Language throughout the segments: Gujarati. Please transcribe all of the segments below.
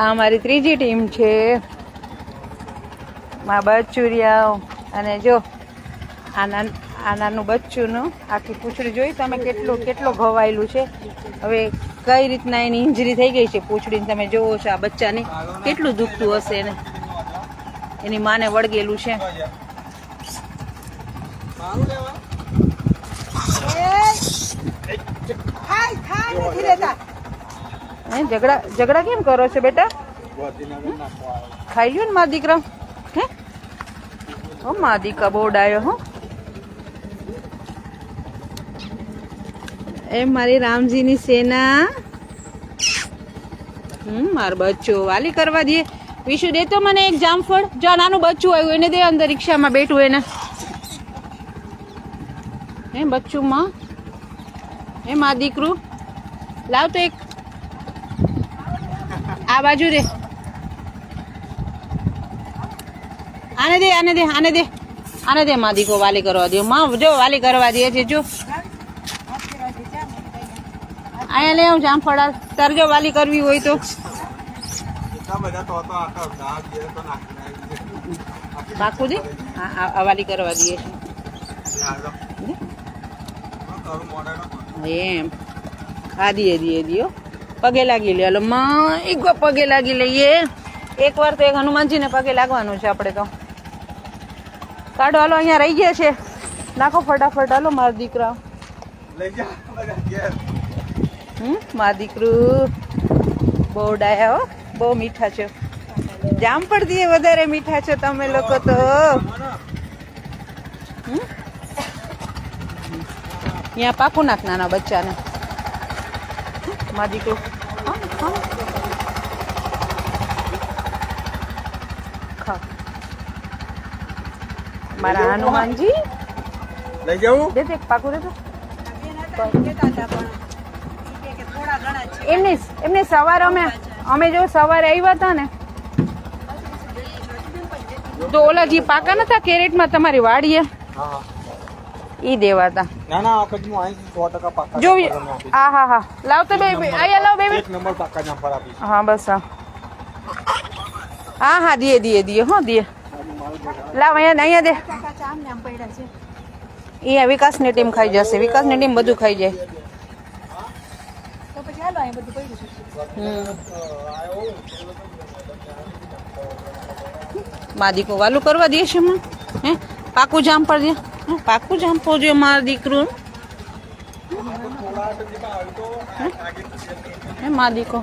આ અમારી ત્રીજી ટીમ છે. માં બચુરિયાઓ. અને જો આ નાન આ નાનું બચ્ચુંનું આખી પૂંછડી જોઈ તમે કેટલું કેટલો ઘવાયેલું છે. હવે કઈ રીતના એની ઇન્જરી થઈ ગઈ છે પૂંછડીને તમે જોવો છો આ બચ્ચાને. કેટલું દુખતું હશે એને? એની માને વળગેલું છે. હે, ઝઘડા ઝઘડા કેમ કરો છો બેટા? ખાઈ લ્યો ને મારા દીકરા. હે? ઓ મા દીકરા બહુ ડાયો હો. એ મારી રામજીની સેના. હમ, મારું બચ્ચું. વાલી કરવા દે. વિશુ, દે તો મને એક જામફળ. જો નાનું બચ્ચું આવ્યું, એને દે અંદર રિક્ષામાં બેઠું એને. હે, બચ્ચું, માં. હે, મા દીકરું. લાવ તો એક આ બાજુ દે. આને દે આને દે આને દે. આને દે માં દીકો વાલી કરવા દે. માં જો વાલી કરવા દે છે જો. અહીંયા લે આવું જામફળ. જો વાલી કરવી હોય તો. બાકુ દે હા આ વાલી કરવા દઈએ એમ. આ દીએ દીએ દીયો પગે લાગી લે. હાલો માં એક વાર પગે લાગી લઈએ. એક વાર તો એક હનુમાનજીને પગે લાગવાનું છે આપણે તો. કાઢો હાલો અહીંયા રહી ગયા છે. નાખો ફટાફટ હાલો મારા દીકરા. હમ મારા દીકરું. બહુ ડાયા હો. બહુ મીઠા છે. જામ પડતી વધારે મીઠા છો તમે લોકો તો? અહીંયા પાકું નાખ નાના બચ્ચાને. મારા દીકરું. હા. મારા હનુમાનજી લઈ જવું દે દે પાકું દે એમને એમને સવારે અમે અમે જો સવારે આવ્યા હતા ને. તો ઓલા જે પાકા નતા કેરેટમાં તમારી વાડીએ? હા. ઈ દેવાતા. ના ના આ અહીંથી સો ટકા પાકા જો આ હા હા. લાવ તો બે બે- અહીંયા લાવ બે એક નંબર પાકા નંબર આપી હા બસ હા. હા હા દીએ દીએ દીએ હો દીએ. લાવ અહીંયા અહીંયા દે. અહીંયા વિકાસની ટીમ ખાઈ જશે. વિકાસની ટીમ બધું ખાઈ જાય. હમ. મા દીકરો વાલું કરવા દે છે હે? પાકું જામ પર દે? પાકું જામ પોજો માર દીકરું. મા દીકો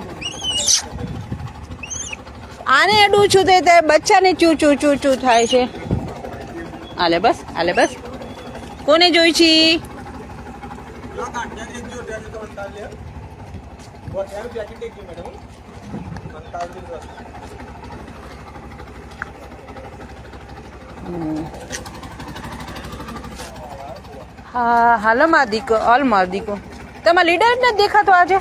આને અડું છું તે તે બચ્ચાને ચૂ ચૂ ચૂ ચૂ થાય છે. હાલે બસ હાલે બસ. કોને જોઈ છી? હા હાલો માર દીકો ઓલ માર દીકો તમારા લીડર નથી દેખાતો આજે?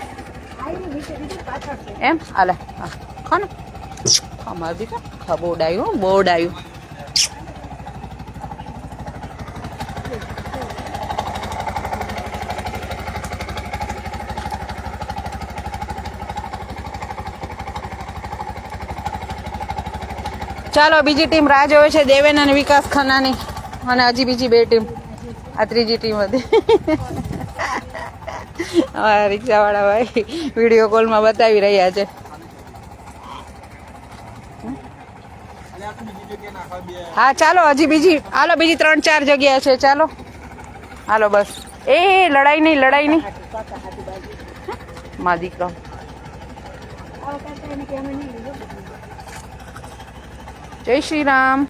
એમ? હાલે હા. ખા ને. ખા માર દીકો ખા બહુ ડાયું હો, બહુ ચાલો બીજી ટીમ રાહ જોવે છે દેવેન અને વિકાસ ખન્નાની. અને હજી બીજી બે ટીમ. આ ત્રીજી ટીમ હતી અમારા રિક્ષાવાળા ભાઈ વીડિયો કોલમાં બતાવી રહ્યા છે. હા, ચાલો, હજી બીજી, હાલો, બીજી ત્રણ, ચાર જગ્યા છે, ચાલો. હાલો, બસ. એ, લડાઈ નહીં લડાઈ નહીં. મા દીકરો. જય શ્રી રામ.